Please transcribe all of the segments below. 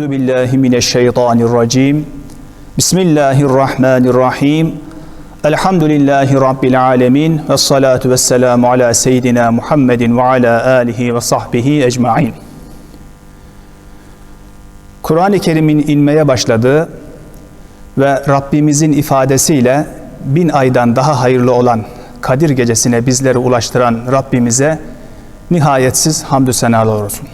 Euzu billahi mineşşeytanirracim. Bismillahirrahmanirrahim. Elhamdülillahi rabbil alamin ve salatu vesselamu ala seyyidina Muhammedin ve ala alihi ve sahbihi ecmaîn. Kur'an-ı Kerim'in inmeye başladığı ve Rabbimizin ifadesiyle bin aydan daha hayırlı olan Kadir gecesine bizleri ulaştıran Rabbimize nihayetsiz hamdü senalar olsun.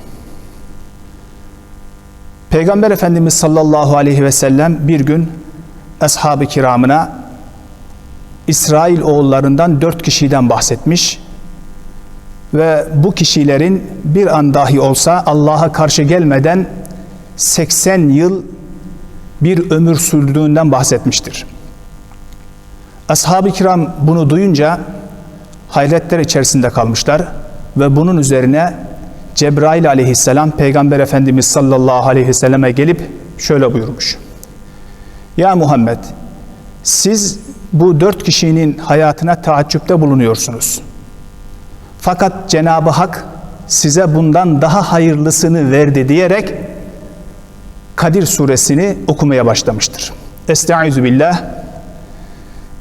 Peygamber Efendimiz sallallahu aleyhi ve sellem bir gün ashab-ı kiramına İsrail oğullarından dört kişiden bahsetmiş ve bu kişilerin bir an dahi olsa Allah'a karşı gelmeden 80 yıl bir ömür sürdüğünden bahsetmiştir. Ashab-ı kiram bunu duyunca hayretler içerisinde kalmışlar ve bunun üzerine Cebrail aleyhisselam Peygamber Efendimiz sallallahu aleyhi ve selleme gelip şöyle buyurmuş. Ya Muhammed siz bu dört kişinin hayatına taaccüpte bulunuyorsunuz. Fakat Cenab-ı Hak size bundan daha hayırlısını verdi diyerek Kadir suresini okumaya başlamıştır. Estaizu billah.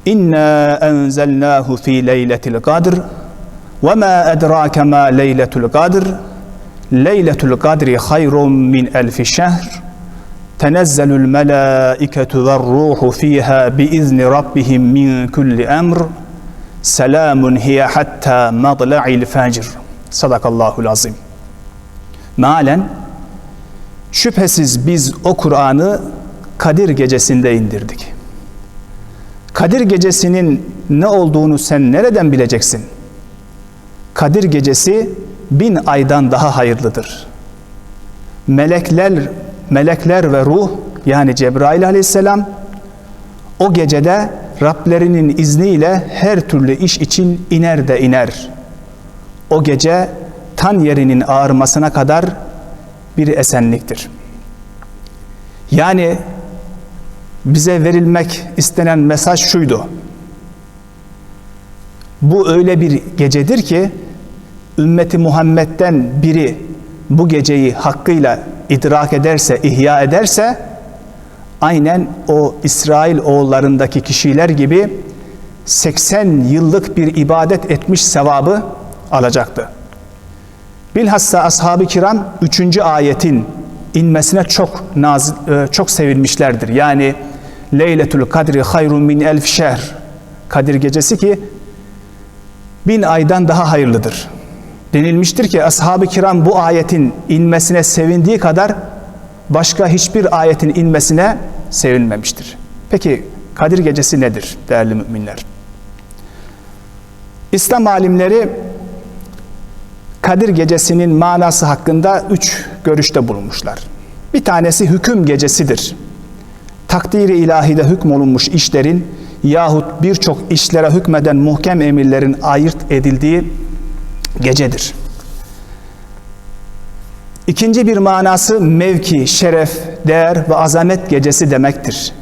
İnna enzelnahu fi leyletil kadr ve ma edrake ma leyletul kadr Leyletul kadri hayrun min elfi şehr Tenezzelul melâiketu ve ruhu fiha biizni rabbihim min kulli emr Selamun hiye hatta madla'il fecr Sadakallahul azim Mealen Şüphesiz biz o Kur'an'ı Kadir gecesinde indirdik. Kadir gecesinin ne olduğunu sen nereden bileceksin? Kadir gecesi bin aydan daha hayırlıdır. Melekler, melekler ve ruh yani Cebrail aleyhisselam o gecede Rablerinin izniyle her türlü iş için iner de iner. O gece tan yerinin ağırmasına kadar bir esenliktir. Yani bize verilmek istenen mesaj şuydu. Bu öyle bir gecedir ki ümmeti Muhammed'den biri bu geceyi hakkıyla idrak ederse, ihya ederse aynen o İsrail oğullarındaki kişiler gibi 80 yıllık bir ibadet etmiş sevabı alacaktı. Bilhassa ashab-ı kiram 3. ayetin inmesine çok naz, e, çok sevinmişlerdir. Yani Leyletul Kadri hayrun min elf şehr. Kadir gecesi ki bin aydan daha hayırlıdır. Denilmiştir ki ashab-ı kiram bu ayetin inmesine sevindiği kadar başka hiçbir ayetin inmesine sevinmemiştir. Peki Kadir gecesi nedir değerli müminler? İslam alimleri Kadir gecesinin manası hakkında üç görüşte bulunmuşlar. Bir tanesi hüküm gecesidir. Takdiri ilahide hükmolunmuş işlerin yahut birçok işlere hükmeden muhkem emirlerin ayırt edildiği gecedir. İkinci bir manası mevki, şeref, değer ve azamet gecesi demektir.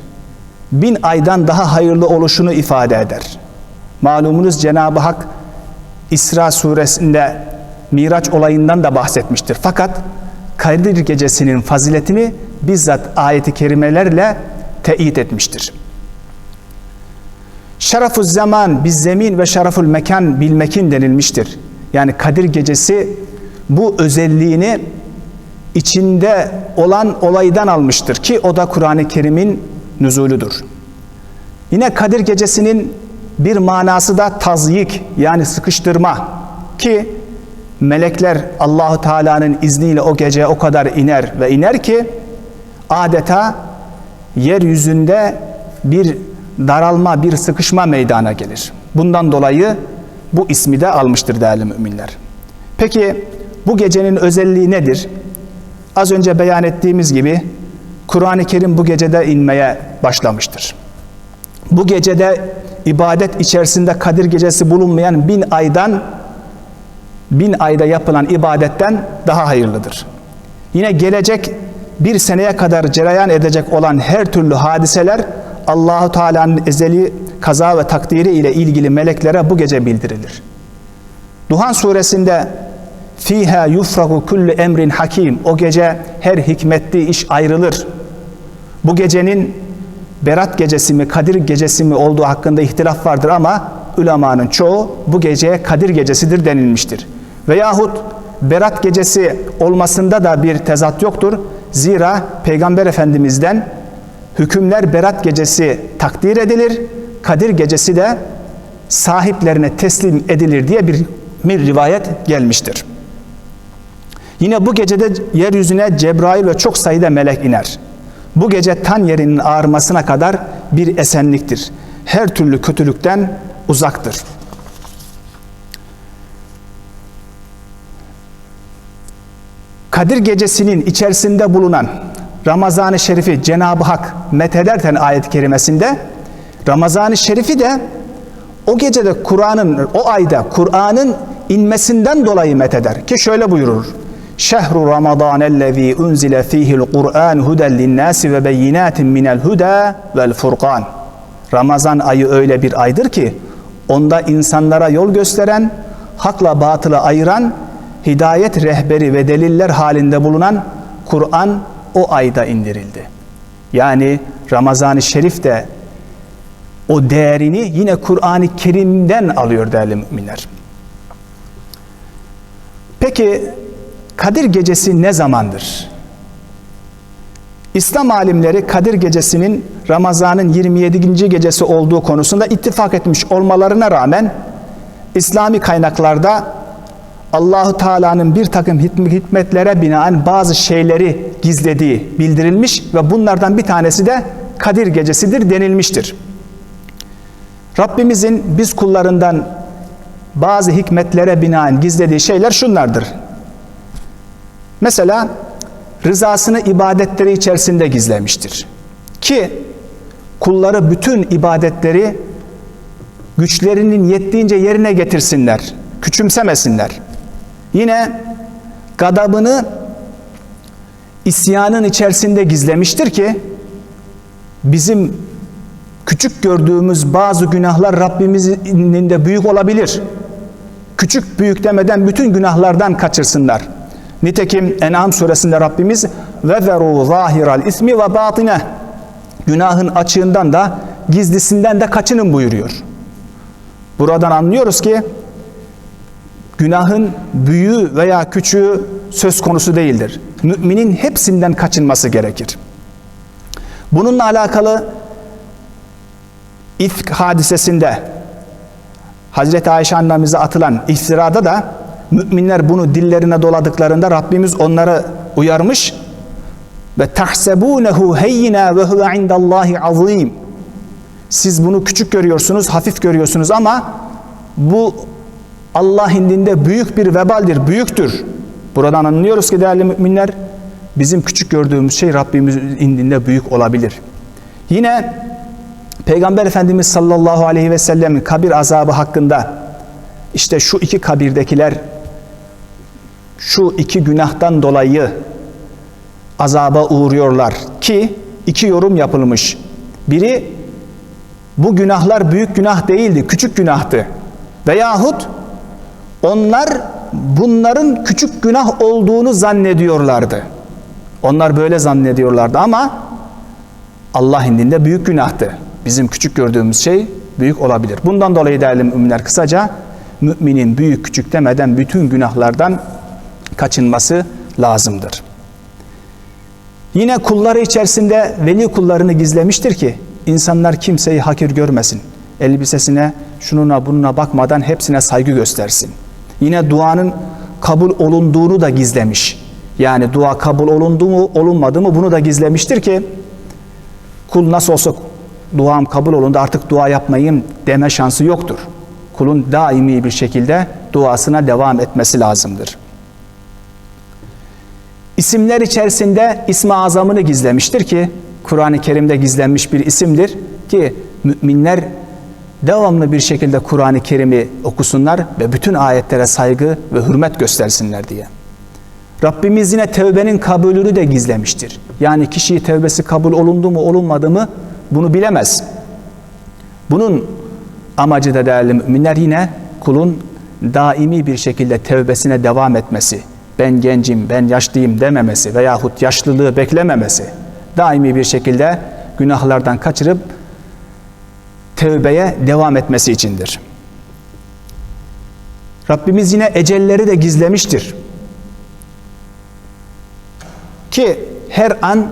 Bin aydan daha hayırlı oluşunu ifade eder. Malumunuz Cenab-ı Hak İsra suresinde Miraç olayından da bahsetmiştir. Fakat Kadir gecesinin faziletini bizzat ayeti kerimelerle teyit etmiştir. Şerefuz zaman biz zemin ve şereful mekan bilmekin denilmiştir. Yani Kadir gecesi bu özelliğini içinde olan olaydan almıştır ki o da Kur'an-ı Kerim'in nüzuludur. Yine Kadir gecesinin bir manası da tazyik yani sıkıştırma ki melekler Allahu Teala'nın izniyle o gece o kadar iner ve iner ki adeta yeryüzünde bir daralma, bir sıkışma meydana gelir. Bundan dolayı bu ismi de almıştır değerli müminler. Peki bu gecenin özelliği nedir? Az önce beyan ettiğimiz gibi Kur'an-ı Kerim bu gecede inmeye başlamıştır. Bu gecede ibadet içerisinde Kadir gecesi bulunmayan bin aydan bin ayda yapılan ibadetten daha hayırlıdır. Yine gelecek bir seneye kadar cereyan edecek olan her türlü hadiseler Allahu Teala'nın ezeli kaza ve takdiri ile ilgili meleklere bu gece bildirilir. Duhan suresinde Fiha yufragu kullu emrin hakim. O gece her hikmetli iş ayrılır. Bu gecenin Berat gecesi mi, Kadir gecesi mi olduğu hakkında ihtilaf vardır ama ulemanın çoğu bu geceye Kadir gecesidir denilmiştir. Veyahut Berat gecesi olmasında da bir tezat yoktur. Zira Peygamber Efendimiz'den hükümler Berat gecesi takdir edilir. Kadir gecesi de sahiplerine teslim edilir diye bir, bir rivayet gelmiştir. Yine bu gecede yeryüzüne Cebrail ve çok sayıda melek iner. Bu gece tan yerinin ağarmasına kadar bir esenliktir. Her türlü kötülükten uzaktır. Kadir gecesinin içerisinde bulunan Ramazan-ı Şerif'i Cenab-ı Hak methederken ayet-i kerimesinde Ramazan-ı Şerif'i de o gecede Kur'an'ın o ayda Kur'an'ın inmesinden dolayı metheder ki şöyle buyurur. Şehru Ramazan ellezî unzile fîhil Kur'an huden linnâsi ve beyinâtin minel huda vel furkan. Ramazan ayı öyle bir aydır ki onda insanlara yol gösteren, hakla batılı ayıran, hidayet rehberi ve deliller halinde bulunan Kur'an o ayda indirildi. Yani Ramazan-ı Şerif de o değerini yine Kur'an-ı Kerim'den alıyor değerli müminler. Peki Kadir Gecesi ne zamandır? İslam alimleri Kadir Gecesi'nin Ramazan'ın 27. gecesi olduğu konusunda ittifak etmiş olmalarına rağmen İslami kaynaklarda Allahu Teala'nın bir takım hikmetlere binaen bazı şeyleri gizlediği bildirilmiş ve bunlardan bir tanesi de Kadir Gecesi'dir denilmiştir. Rabbimizin biz kullarından bazı hikmetlere binaen gizlediği şeyler şunlardır. Mesela rızasını ibadetleri içerisinde gizlemiştir. Ki kulları bütün ibadetleri güçlerinin yettiğince yerine getirsinler, küçümsemesinler. Yine gadabını isyanın içerisinde gizlemiştir ki bizim küçük gördüğümüz bazı günahlar Rabbimizin de büyük olabilir. Küçük büyük demeden bütün günahlardan kaçırsınlar. Nitekim En'am suresinde Rabbimiz ve zeru zahiral ismi ve batine günahın açığından da gizlisinden de kaçının buyuruyor. Buradan anlıyoruz ki günahın büyüğü veya küçüğü söz konusu değildir. Müminin hepsinden kaçınması gerekir. Bununla alakalı İfk hadisesinde Hazreti Ayşe annemize atılan iftirada da müminler bunu dillerine doladıklarında Rabbimiz onları uyarmış ve tahsebunehu heyyina ve huve indallahi azim. Siz bunu küçük görüyorsunuz, hafif görüyorsunuz ama bu Allah indinde büyük bir vebaldir, büyüktür. Buradan anlıyoruz ki değerli müminler, bizim küçük gördüğümüz şey Rabbimiz indinde büyük olabilir. Yine Peygamber Efendimiz sallallahu aleyhi ve sellemin kabir azabı hakkında işte şu iki kabirdekiler şu iki günahtan dolayı azaba uğruyorlar ki iki yorum yapılmış. Biri bu günahlar büyük günah değildi, küçük günahtı. Veyahut onlar bunların küçük günah olduğunu zannediyorlardı. Onlar böyle zannediyorlardı ama Allah indinde büyük günahtı. Bizim küçük gördüğümüz şey büyük olabilir. Bundan dolayı değerli müminler kısaca müminin büyük küçük demeden bütün günahlardan kaçınması lazımdır. Yine kulları içerisinde veli kullarını gizlemiştir ki insanlar kimseyi hakir görmesin. Elbisesine, şununa bununa bakmadan hepsine saygı göstersin. Yine duanın kabul olunduğunu da gizlemiş. Yani dua kabul olundu mu olunmadı mı bunu da gizlemiştir ki kul nasıl olsa duam kabul olundu artık dua yapmayayım deme şansı yoktur. Kulun daimi bir şekilde duasına devam etmesi lazımdır. İsimler içerisinde ismi azamını gizlemiştir ki Kur'an-ı Kerim'de gizlenmiş bir isimdir ki müminler devamlı bir şekilde Kur'an-ı Kerim'i okusunlar ve bütün ayetlere saygı ve hürmet göstersinler diye. Rabbimiz yine tevbenin kabulünü de gizlemiştir. Yani kişi tevbesi kabul olundu mu olunmadı mı bunu bilemez. Bunun amacı da değerli müminler yine kulun daimi bir şekilde tevbesine devam etmesi, ben gencim, ben yaşlıyım dememesi veyahut yaşlılığı beklememesi, daimi bir şekilde günahlardan kaçırıp tevbeye devam etmesi içindir. Rabbimiz yine ecelleri de gizlemiştir. Ki her an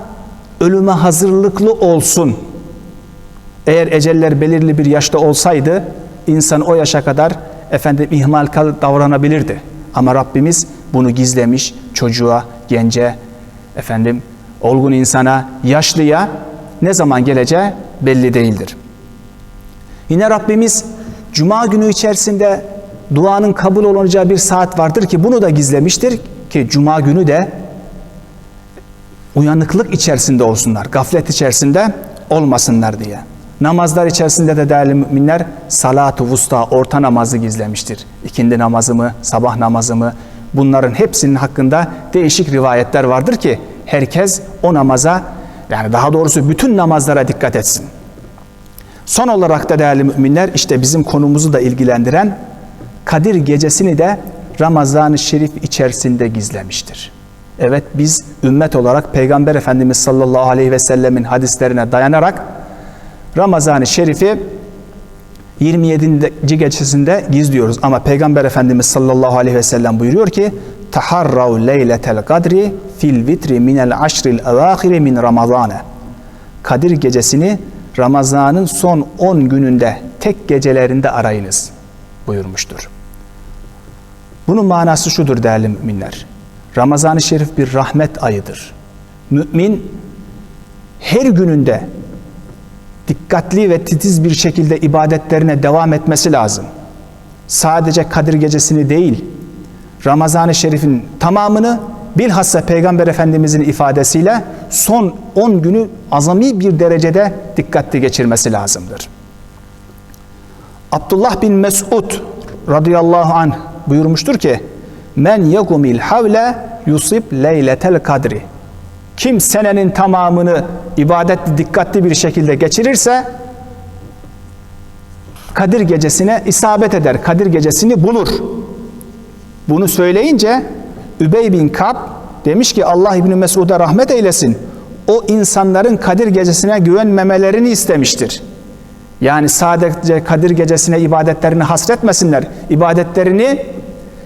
ölüme hazırlıklı olsun. Eğer eceller belirli bir yaşta olsaydı insan o yaşa kadar efendim ihmal davranabilirdi. Ama Rabbimiz bunu gizlemiş çocuğa, gence, efendim olgun insana, yaşlıya ne zaman geleceği belli değildir. Yine Rabbimiz cuma günü içerisinde duanın kabul olunacağı bir saat vardır ki bunu da gizlemiştir ki cuma günü de uyanıklık içerisinde olsunlar, gaflet içerisinde olmasınlar diye. Namazlar içerisinde de değerli müminler salatu vusta orta namazı gizlemiştir. İkindi namazı mı, sabah namazı mı bunların hepsinin hakkında değişik rivayetler vardır ki herkes o namaza yani daha doğrusu bütün namazlara dikkat etsin. Son olarak da değerli müminler işte bizim konumuzu da ilgilendiren Kadir gecesini de Ramazan-ı Şerif içerisinde gizlemiştir. Evet biz ümmet olarak Peygamber Efendimiz sallallahu aleyhi ve sellemin hadislerine dayanarak Ramazan-ı Şerif'i 27. gecesinde gizliyoruz. Ama Peygamber Efendimiz sallallahu aleyhi ve sellem buyuruyor ki taharrav leyletel kadri fil vitri minel aşril evâhiri min ramazane. Kadir gecesini Ramazan'ın son 10 gününde tek gecelerinde arayınız buyurmuştur. Bunun manası şudur değerli müminler. Ramazan-ı Şerif bir rahmet ayıdır. Mümin her gününde dikkatli ve titiz bir şekilde ibadetlerine devam etmesi lazım. Sadece Kadir Gecesi'ni değil, Ramazan-ı Şerif'in tamamını bilhassa Peygamber Efendimizin ifadesiyle son 10 günü azami bir derecede dikkatli geçirmesi lazımdır. Abdullah bin Mesud radıyallahu anh buyurmuştur ki Men yegumil havle yusib leyletel kadri kim senenin tamamını ibadetli dikkatli bir şekilde geçirirse Kadir gecesine isabet eder. Kadir gecesini bulur. Bunu söyleyince Übey bin Kab demiş ki Allah İbni Mesud'a rahmet eylesin. O insanların Kadir gecesine güvenmemelerini istemiştir. Yani sadece Kadir gecesine ibadetlerini hasretmesinler. İbadetlerini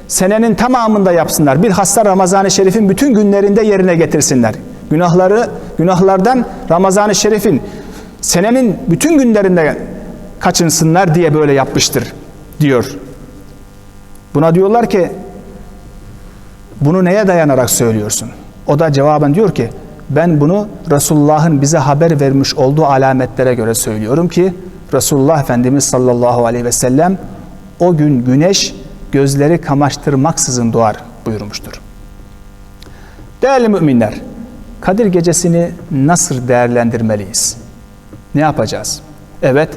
senenin tamamında yapsınlar. Bilhassa Ramazan-ı Şerif'in bütün günlerinde yerine getirsinler. Günahları, günahlardan Ramazan-ı Şerif'in senenin bütün günlerinde kaçınsınlar diye böyle yapmıştır diyor. Buna diyorlar ki bunu neye dayanarak söylüyorsun? O da cevaben diyor ki ben bunu Resulullah'ın bize haber vermiş olduğu alametlere göre söylüyorum ki Resulullah Efendimiz sallallahu aleyhi ve sellem o gün güneş gözleri kamaştırmaksızın doğar buyurmuştur. Değerli müminler, Kadir gecesini nasıl değerlendirmeliyiz? Ne yapacağız? Evet,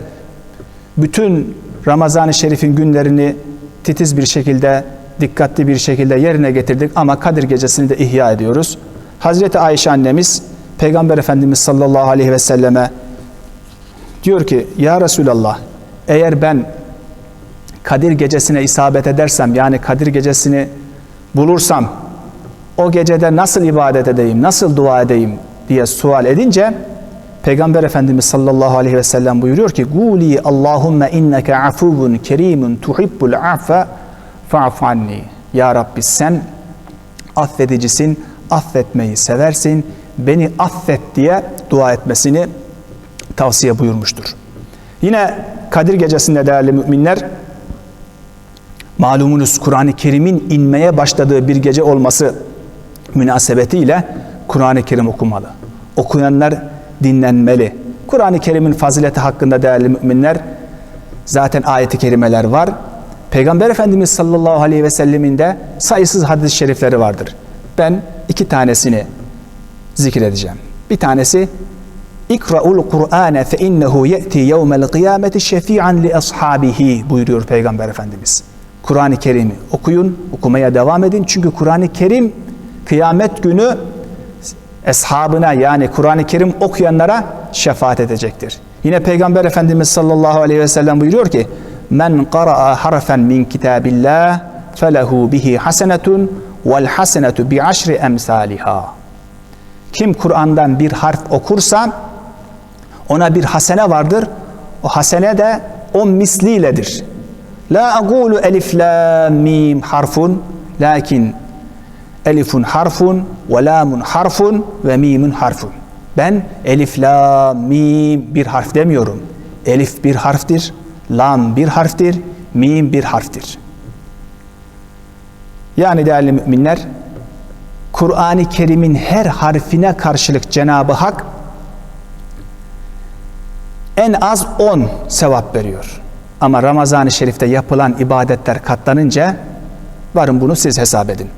bütün Ramazan-ı Şerif'in günlerini titiz bir şekilde, dikkatli bir şekilde yerine getirdik ama Kadir gecesini de ihya ediyoruz. Hazreti Ayşe annemiz Peygamber Efendimiz sallallahu aleyhi ve selleme diyor ki Ya Resulallah eğer ben Kadir gecesine isabet edersem yani Kadir gecesini bulursam o gecede nasıl ibadet edeyim, nasıl dua edeyim diye sual edince Peygamber Efendimiz sallallahu aleyhi ve sellem buyuruyor ki Guli Allahümme inneke afuvun kerimun tuhibbul affe fa'fu anni. Ya Rabbi sen affedicisin, affetmeyi seversin, beni affet diye dua etmesini tavsiye buyurmuştur. Yine Kadir gecesinde değerli müminler malumunuz Kur'an-ı Kerim'in inmeye başladığı bir gece olması münasebetiyle Kur'an-ı Kerim okumalı. Okuyanlar dinlenmeli. Kur'an-ı Kerim'in fazileti hakkında değerli müminler zaten ayeti kerimeler var. Peygamber Efendimiz sallallahu aleyhi ve sellemin de sayısız hadis-i şerifleri vardır. Ben iki tanesini zikredeceğim. Bir tanesi İkra'ul Kur'ane fe innehu ye'ti yevmel kıyameti şefi'an li ashabihi buyuruyor Peygamber Efendimiz. Kur'an-ı Kerim'i okuyun, okumaya devam edin. Çünkü Kur'an-ı Kerim kıyamet günü eshabına yani Kur'an-ı Kerim okuyanlara şefaat edecektir. Yine Peygamber Efendimiz sallallahu aleyhi ve sellem buyuruyor ki Men qara'a harfen min kitabillah felehu bihi hasenetun vel hasenetu bi aşri emsaliha. Kim Kur'an'dan bir harf okursa ona bir hasene vardır. O hasene de on misliyledir. La aqulu elif la mim harfun lakin elifun harfun ve lamun harfun ve mimun harfun. Ben elif la mim bir harf demiyorum. Elif bir harftir, lam bir harftir, mim bir harftir. Yani değerli müminler, Kur'an-ı Kerim'in her harfine karşılık Cenab-ı Hak en az 10 sevap veriyor. Ama Ramazan-ı Şerif'te yapılan ibadetler katlanınca varın bunu siz hesap edin.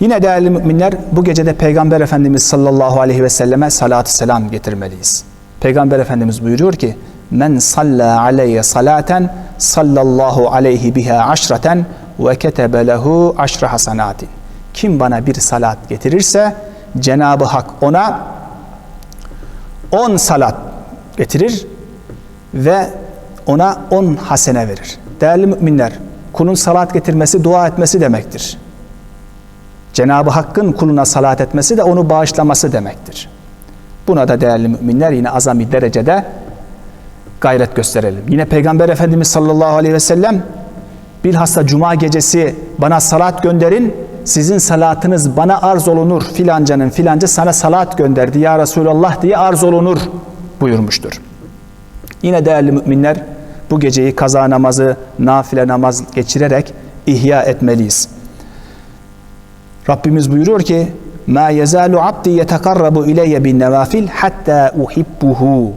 Yine değerli müminler bu gecede Peygamber Efendimiz sallallahu aleyhi ve selleme salatü selam getirmeliyiz. Peygamber Efendimiz buyuruyor ki Men salla aleyye salaten sallallahu aleyhi biha aşraten ve ketebe lehu aşra hasanatin. Kim bana bir salat getirirse Cenab-ı Hak ona 10 salat getirir ve ona 10 hasene verir. Değerli müminler, kulun salat getirmesi dua etmesi demektir. Cenab-ı Hakk'ın kuluna salat etmesi de onu bağışlaması demektir. Buna da değerli müminler yine azami derecede gayret gösterelim. Yine Peygamber Efendimiz sallallahu aleyhi ve sellem bilhassa cuma gecesi bana salat gönderin sizin salatınız bana arz olunur filancanın filanca sana salat gönderdi ya Resulallah diye arz olunur buyurmuştur. Yine değerli müminler bu geceyi kaza namazı, nafile namaz geçirerek ihya etmeliyiz. Rabbimiz buyuruyor ki ma yezalu abdi yetekarrabu ileyye bin nevafil hatta uhibbuhu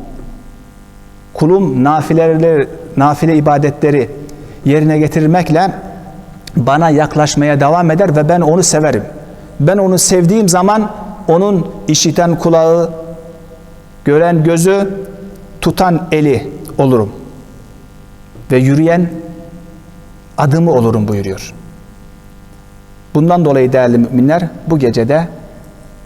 kulum nafileleri, nafile ibadetleri yerine getirmekle bana yaklaşmaya devam eder ve ben onu severim. Ben onu sevdiğim zaman onun işiten kulağı, gören gözü, tutan eli olurum. Ve yürüyen adımı olurum buyuruyor. Bundan dolayı değerli müminler bu gecede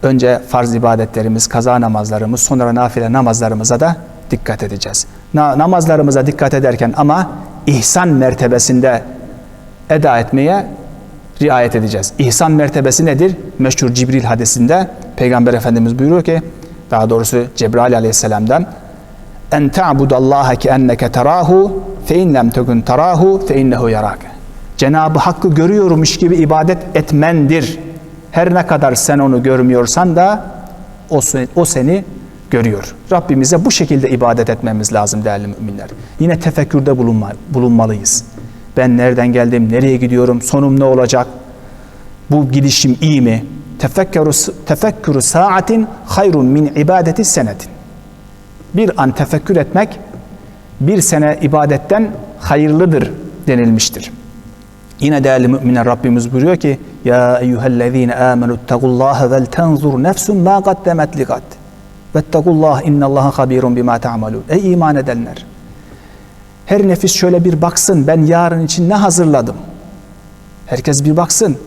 önce farz ibadetlerimiz, kaza namazlarımız, sonra nafile namazlarımıza da dikkat edeceğiz. Na, namazlarımıza dikkat ederken ama ihsan mertebesinde eda etmeye riayet edeceğiz. İhsan mertebesi nedir? Meşhur Cibril hadisinde Peygamber Efendimiz buyuruyor ki daha doğrusu Cebrail aleyhisselamdan en ta'budallaha ki enneke terahu fe in lem tekun terahu fe innehu yarake. Cenab-ı Hakk'ı görüyormuş gibi ibadet etmendir. Her ne kadar sen onu görmüyorsan da o, o seni görüyor. Rabbimize bu şekilde ibadet etmemiz lazım değerli müminler. Yine tefekkürde bulunma, bulunmalıyız. Ben nereden geldim, nereye gidiyorum, sonum ne olacak? Bu gidişim iyi mi? Tefekkürü, tefekkürü saatin hayrun min ibadeti senetin. Bir an tefekkür etmek bir sene ibadetten hayırlıdır denilmiştir. Yine değerli müminler Rabbimiz buyuruyor ki Ya eyyühellezine amenu tegullaha vel tenzur nefsun ma kaddemet li gad. Vettegullah innallaha habirun bima ta'malun. Ey iman edenler! Her nefis şöyle bir baksın ben yarın için ne hazırladım? Herkes bir baksın.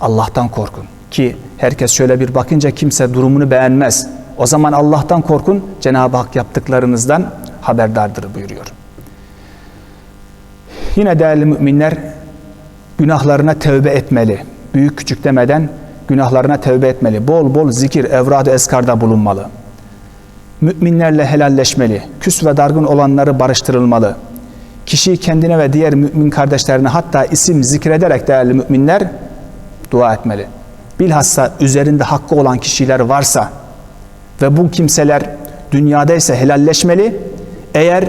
Allah'tan korkun ki herkes şöyle bir bakınca kimse durumunu beğenmez. O zaman Allah'tan korkun Cenab-ı Hak yaptıklarınızdan haberdardır buyuruyor. Yine değerli müminler günahlarına tövbe etmeli. Büyük küçük demeden günahlarına tövbe etmeli. Bol bol zikir, evrad-ı eskarda bulunmalı. Müminlerle helalleşmeli. Küs ve dargın olanları barıştırılmalı. Kişi kendine ve diğer mümin kardeşlerine hatta isim zikrederek değerli müminler dua etmeli. Bilhassa üzerinde hakkı olan kişiler varsa ve bu kimseler dünyada ise helalleşmeli. Eğer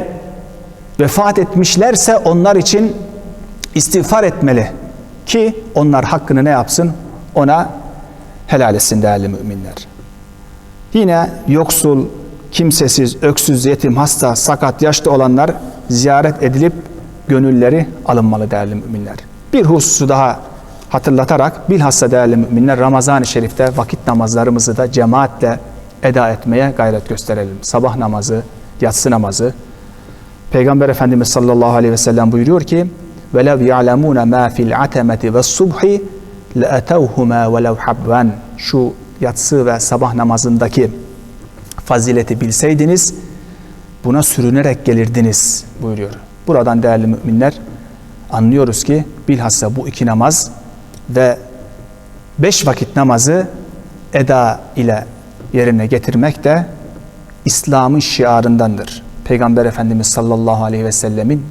vefat etmişlerse onlar için istiğfar etmeli ki onlar hakkını ne yapsın? Ona helal etsin değerli müminler. Yine yoksul, kimsesiz, öksüz, yetim, hasta, sakat, yaşlı olanlar ziyaret edilip gönülleri alınmalı değerli müminler. Bir hususu daha hatırlatarak bilhassa değerli müminler Ramazan-ı Şerif'te vakit namazlarımızı da cemaatle eda etmeye gayret gösterelim. Sabah namazı, yatsı namazı. Peygamber Efendimiz sallallahu aleyhi ve sellem buyuruyor ki وَلَوْ يَعْلَمُونَ مَا فِي الْعَتَمَةِ وَالصُّبْحِ لَأَتَوْهُمَا وَلَوْ حَبْوًا Şu yatsı ve sabah namazındaki fazileti bilseydiniz buna sürünerek gelirdiniz buyuruyor. Buradan değerli müminler anlıyoruz ki bilhassa bu iki namaz ve beş vakit namazı eda ile yerine getirmek de İslam'ın şiarındandır. Peygamber Efendimiz sallallahu aleyhi ve sellemin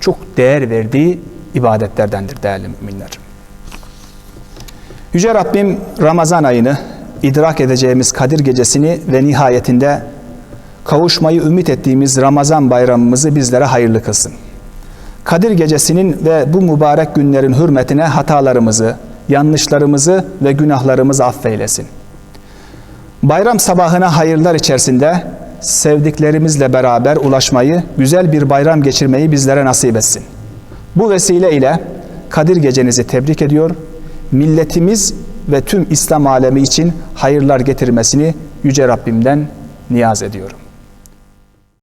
çok değer verdiği ibadetlerdendir değerli müminler. Yüce Rabbim Ramazan ayını idrak edeceğimiz Kadir gecesini ve nihayetinde kavuşmayı ümit ettiğimiz Ramazan bayramımızı bizlere hayırlı kılsın. Kadir gecesinin ve bu mübarek günlerin hürmetine hatalarımızı, yanlışlarımızı ve günahlarımızı affeylesin. Bayram sabahına hayırlar içerisinde sevdiklerimizle beraber ulaşmayı, güzel bir bayram geçirmeyi bizlere nasip etsin. Bu vesile ile Kadir gecenizi tebrik ediyor, milletimiz ve tüm İslam alemi için hayırlar getirmesini Yüce Rabbimden niyaz ediyorum.